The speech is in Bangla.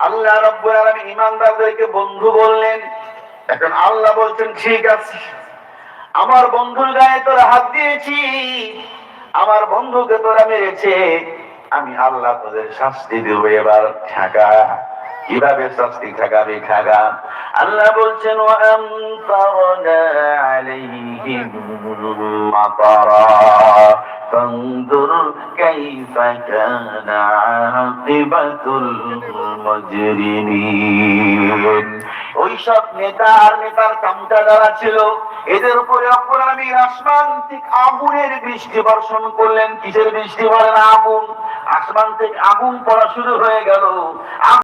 আল্লাহ ইমানদারদেরকে বন্ধু বললেন। এখন আল্লাহ বলছেন, ঠিক আছে। আমার বন্ধুর গায়ে তোর হাত দিয়েছি। আমার বন্ধুকে তোরা মেরেছে। আমি আল্লাহ তোদের শাস্তি দেবো এবার। ঠাকা। কীভাবে শাস্তি ঠেকাবে, ঠেকা? আল্লাহ বলছেন আলাইহিম كيف كان عاقبة المجرمين ওই সব নেতা আর নেতার কামটা যারা ছিল এদের উপরে অপর আমি আসমান থেকে আগুনের বৃষ্টি বর্ষণ করলেন কিসের বৃষ্টি বলেন আগুন আসমান থেকে আগুন পড়া শুরু হয়ে গেল